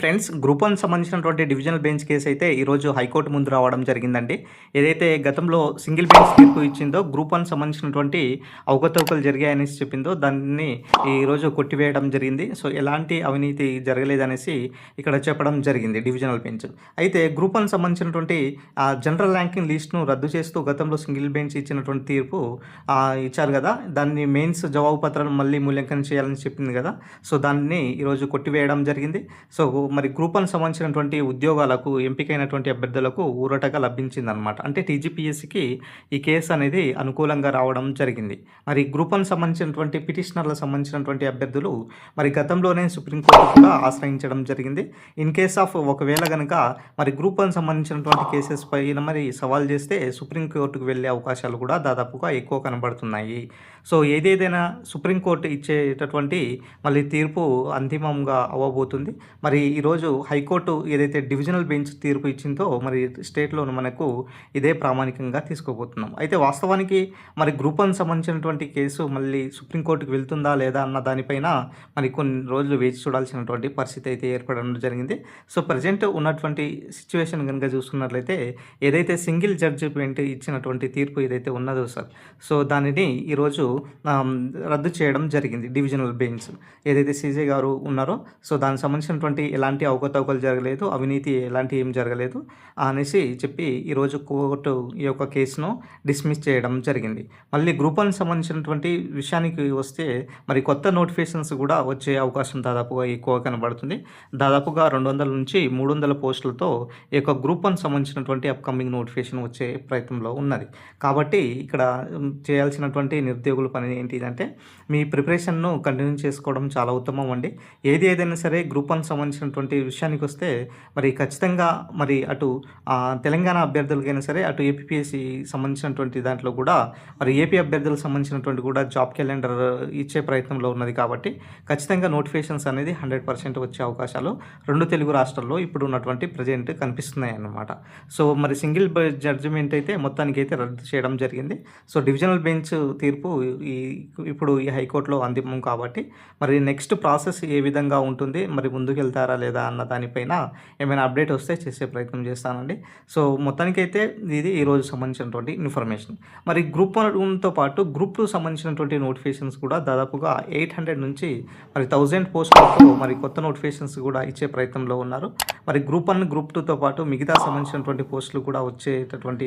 Friends group one సంబంధించినటువంటి divisional bench case అయితే ఈరోజు హైకోర్టు ముందు రావడం జరిగిందండి. ఏదైతే గతంలో సింగిల్ బెంచ్ తీర్పు ఇచ్చిందో గ్రూప్ వన్ సంబంధించినటువంటి అవకతవకలు జరిగాయనేసి చెప్పిందో దాన్ని ఈరోజు కొట్టివేయడం జరిగింది. సో ఎలాంటి అవినీతి జరగలేదనేసి ఇక్కడ చెప్పడం జరిగింది డివిజనల్ బెంచ్. అయితే గ్రూప్ వన్ సంబంధించినటువంటి ఆ జనరల్ ర్యాంకింగ్ లిస్ట్ను రద్దు చేస్తూ గతంలో సింగిల్ బెంచ్ ఇచ్చినటువంటి తీర్పు ఇచ్చారు కదా. దాన్ని మెయిన్స్ జవాబు పత్రాలు మళ్ళీ మూల్యాంకనం చేయాలని చెప్పింది కదా. సో దాన్ని ఈరోజు కొట్టివేయడం జరిగింది. సో మరి గ్రూప్ సంబంధించినటువంటి ఉద్యోగాలకు ఎంపికైనటువంటి అభ్యర్థులకు ఊరటగా లభించిందనమాట అంటే టీజీపీఎస్సికి ఈ కేసు అనేది అనుకూలంగా రావడం జరిగింది. మరి గ్రూప్ సంబంధించినటువంటి పిటిషనర్లకు సంబంధించినటువంటి అభ్యర్థులు మరి గతంలోనే సుప్రీంకోర్టు కూడా ఆశ్రయించడం జరిగింది. ఇన్ కేస్ ఆఫ్ ఒకవేళ కనుక మరి గ్రూప్ సంబంధించినటువంటి కేసెస్ పైన మరి సవాల్ చేస్తే సుప్రీంకోర్టుకు వెళ్ళే అవకాశాలు కూడా దాదాపుగా ఎక్కువ కనబడుతున్నాయి. సో ఏదేదైనా సుప్రీంకోర్టు ఇచ్చేటటువంటి మళ్ళీ తీర్పు అంతిమంగా అవ్వబోతుంది. మరి ఈరోజు హైకోర్టు ఏదైతే డివిజనల్ బెంచ్ తీర్పు ఇచ్చిందో మరి స్టేట్లో మనకు ఇదే ప్రామాణికంగా తీసుకోబోతున్నాం. అయితే వాస్తవానికి మరి గ్రూప్ వన్ సంబంధించినటువంటి కేసు మళ్ళీ సుప్రీంకోర్టుకు వెళ్తుందా లేదా అన్న దానిపైన మరి కొన్ని రోజులు వేచి చూడాల్సినటువంటి పరిస్థితి అయితే ఏర్పడడం జరిగింది. సో ప్రజెంట్ ఉన్నటువంటి సిచ్యువేషన్ కనుక చూసుకున్నట్లయితే ఏదైతే సింగిల్ జడ్జిమెంట్ ఇచ్చినటువంటి తీర్పు ఏదైతే ఉన్నదో సార్ సో దానిని ఈరోజు రద్దు చేయడం జరిగింది డివిజనల్ బెంచ్. ఏదైతే సీజే గారు ఉన్నారో సో దానికి సంబంధించినటువంటి ఎలా ఎలాంటి అవకతవకలు జరగలేదు అవినీతి ఎలాంటి ఏం జరగలేదు అనేసి చెప్పి ఈరోజు కోర్టు ఈ యొక్క కేసును డిస్మిస్ చేయడం జరిగింది. మళ్ళీ గ్రూప్ వన్ సంబంధించినటువంటి విషయానికి వస్తే మరి కొత్త నోటిఫికేషన్స్ కూడా వచ్చే అవకాశం దాదాపుగా ఎక్కువ కనబడుతుంది. దాదాపుగా రెండు వందల నుంచి మూడు వందల పోస్టులతో ఈ యొక్క గ్రూప్ వన్ సంబంధించినటువంటి అప్కమింగ్ నోటిఫికేషన్ వచ్చే ప్రయత్నంలో ఉన్నది. కాబట్టి ఇక్కడ చేయాల్సినటువంటి నిరుద్యోగుల పని ఏంటిదంటే మీ ప్రిపరేషన్ను కంటిన్యూ చేసుకోవడం చాలా ఉత్తమం అండి. ఏది ఏదైనా సరే గ్రూప్ వన్ సంబంధించినటువంటి విషయానికి వస్తే మరి ఖచ్చితంగా మరి అటు తెలంగాణ అభ్యర్థులకైనా సరే అటు ఏపీఎస్సి సంబంధించినటువంటి దాంట్లో కూడా మరి ఏపీ అభ్యర్థులకు సంబంధించినటువంటి కూడా జాబ్ క్యాలెండర్ ఇచ్చే ప్రయత్నంలో ఉన్నది కాబట్టి ఖచ్చితంగా నోటిఫికేషన్స్ అనేది హండ్రెడ్ పర్సెంట్ వచ్చే అవకాశాలు రెండు తెలుగు రాష్ట్రాల్లో ఇప్పుడు ఉన్నటువంటి ప్రజెంట్ కనిపిస్తున్నాయి అన్నమాట. సో మరి సింగిల్ జడ్జిమెంట్ అయితే మొత్తానికి అయితే రద్దు చేయడం జరిగింది. సో డివిజనల్ బెంచ్ తీర్పు ఈ ఇప్పుడు ఈ హైకోర్టులో అంతిమం కాబట్టి మరి నెక్స్ట్ ప్రాసెస్ ఏ విధంగా ఉంటుంది? మరి ముందుకు వెళ్తారా లేదా అన్న దానిపైన ఏమైనా అప్డేట్ వస్తే చేసే ప్రయత్నం చేస్తానండి. సో మొత్తానికైతే ఇది ఈరోజు సంబంధించినటువంటి ఇన్ఫర్మేషన్. మరి గ్రూప్ వన్తో పాటు గ్రూప్ టూ సంబంధించినటువంటి నోటిఫికేషన్స్ కూడా దాదాపుగా ఎయిట్ హండ్రెడ్ నుంచి మరి థౌజండ్ పోస్టులతో మరి కొత్త నోటిఫికేషన్స్ కూడా ఇచ్చే ప్రయత్నంలో ఉన్నారు. మరి గ్రూప్ వన్ గ్రూప్ టూతో పాటు మిగతా సంబంధించినటువంటి పోస్టులు కూడా వచ్చేటటువంటి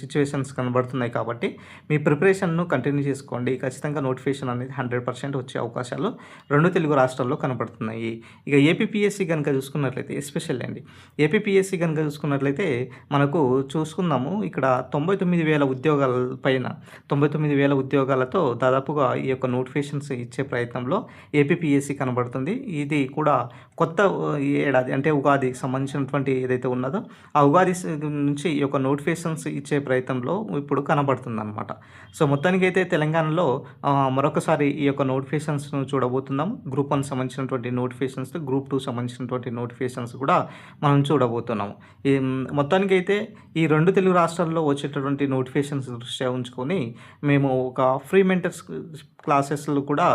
సిచ్యువేషన్స్ కనబడుతున్నాయి కాబట్టి మీ ప్రిపరేషన్ను కంటిన్యూ చేసుకోండి. ఖచ్చితంగా నోటిఫికేషన్ అనేది హండ్రెడ్ పర్సెంట్ వచ్చే అవకాశాలు రెండు తెలుగు రాష్ట్రాల్లో కనబడుతున్నాయి. ఇక ఏపీపీఎస్సీ కనుక చూసుకున్నట్లయితే ఎస్పెషల్ అండి ఏపీపీఎస్సీ కనుక చూసుకున్నట్లయితే మనకు చూసుకుందాము. ఇక్కడ తొంభై తొమ్మిది వేల ఉద్యోగాల పైన తొంభై తొమ్మిది వేల ఉద్యోగాలతో దాదాపుగా ఈ యొక్క నోటిఫికేషన్స్ ఇచ్చే ప్రయత్నంలో ఏపీపీఎస్సీ కనబడుతుంది. ఇది కూడా కొత్త ఏడాది అంటే ఉగాది సంబంధించినటువంటి ఏదైతే ఉన్నదో ఆ ఉగాది నుంచి ఈ యొక్క నోటిఫికేషన్స్ ఇచ్చే ప్రయత్నంలో ఇప్పుడు కనబడుతుంది అనమాట సో మొత్తానికి అయితే తెలంగాణలో మరొకసారి ఈ యొక్క నోటిఫికేషన్స్ను చూడబోతున్నాం గ్రూప్ వన్ సంబంధించినటువంటి నోటిఫికేషన్స్ గ్రూప్ టూ సంబంధించినటువంటి నోటిఫికేషన్స్ కూడా మనం చూడబోతున్నాము. ఈ మొత్తానికి అయితే ఈ రెండు తెలుగు రాష్ట్రాల్లో వచ్చేటటువంటి నోటిఫికేషన్స్ దృష్ట్యా ఉంచుకొని మేము ఒక ఫ్రీ మెంటర్స్ క్లాసెస్లు కూడా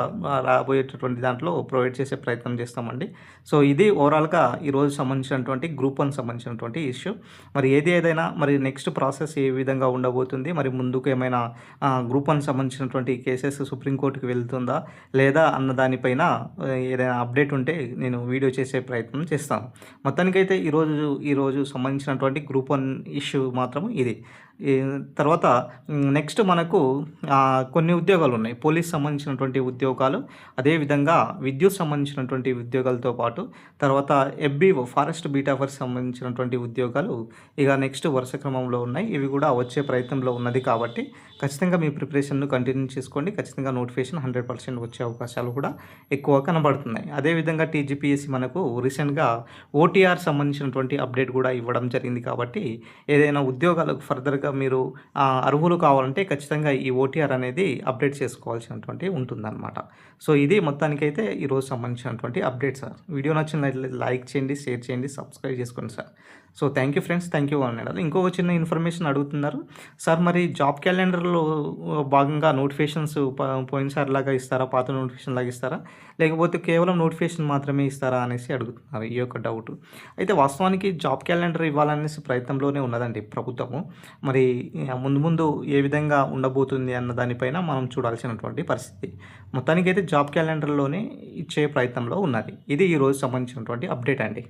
రాబోయేటటువంటి దాంట్లో ప్రొవైడ్ చేసే ప్రయత్నం చేస్తామండి. సో ఇది ఓవరాల్గా ఈరోజు సంబంధించినటువంటి గ్రూప్ వన్ సంబంధించినటువంటి ఇష్యూ. మరి ఏది ఏదైనా మరి నెక్స్ట్ ప్రాసెస్ ఏ విధంగా ఉండబోతుంది మరి ముందుకు ఏమైనా గ్రూప్ వన్ సంబంధించినటువంటి కేసెస్ సుప్రీంకోర్టుకి వెళ్తుందా లేదా అన్న దానిపైన ఏదైనా అప్డేట్ ఉంటే నేను వీడియో చేసే ప్రయత్నం చేస్తాను మొత్తానికైతే ఈరోజు ఈరోజు సంబంధించినటువంటి గ్రూప్ వన్ ఇష్యూ మాత్రం ఇది. తర్వాత నెక్స్ట్ మనకు కొన్ని ఉద్యోగాలు ఉన్నాయి పోలీస్ సంబంధించినటువంటి ఉద్యోగాలు అదేవిధంగా విద్యుత్ సంబంధించినటువంటి ఉద్యోగాలతో పాటు తర్వాత ఎఫ్బీఓ ఫారెస్ట్ బీటాఫర్ సంబంధించినటువంటి ఉద్యోగాలు ఇక నెక్స్ట్ వరుస క్రమంలో ఉన్నాయి. ఇవి కూడా వచ్చే ప్రయత్నంలో ఉన్నది కాబట్టి ఖచ్చితంగా మీ ప్రిపరేషన్ను కంటిన్యూ చేసుకోండి. ఖచ్చితంగా నోటిఫికేషన్ హండ్రెడ్ పర్సెంట్ వచ్చే అవకాశాలు కూడా ఎక్కువ కనబడుతున్నాయి. అదేవిధంగా టీజీపీఎస్సీ మనకు రీసెంట్గా ఓటీఆర్ సంబంధించినటువంటి అప్డేట్ కూడా ఇవ్వడం జరిగింది కాబట్టి ఏదైనా ఉద్యోగాలకు ఫర్దర్గా మీరు అర్హులు కావాలంటే ఖచ్చితంగా ఈ ఓటీఆర్ అనేది అప్డేట్ చేసుకోవాల్సినటువంటి ఉంటుందన్నమాట. సో ఇది మొత్తానికైతే ఈరోజు సంబంధించినటువంటి అప్డేట్ సార్. వీడియో నచ్చినట్లయితే లైక్ చేయండి షేర్ చేయండి సబ్స్క్రైబ్ చేసుకోండి sir. So thank you friends thank you అన్నాడు ఇంకొక చిన్న ఇన్ఫర్మేషన్ అడుగుతున్నారు. సార్ మరి జాబ్ క్యాలెండర్లో భాగంగా నోటిఫికేషన్స్ పోయినసారి లాగా ఇస్తారా? పాత నోటిఫికేషన్ లాగా ఇస్తారా? లేకపోతే కేవలం నోటిఫికేషన్ మాత్రమే ఇస్తారా అనేసి అడుగుతున్నారు. ఈ యొక్క డౌట్ అయితే వాస్తవానికి జాబ్ క్యాలెండర్ ఇవ్వాలనేసి ప్రయత్నంలోనే ఉన్నదండి ప్రభుత్వము. మరి ముందు ముందు ఏ విధంగా ఉండబోతుంది అన్న దానిపైన మనం చూడాల్సినటువంటి పరిస్థితి. మొత్తానికైతే జాబ్ క్యాలెండర్లోనే ఇచ్చే ప్రయత్నంలో ఉన్నది. ఇది ఈరోజు సంబంధించినటువంటి అప్డేట్ అండి.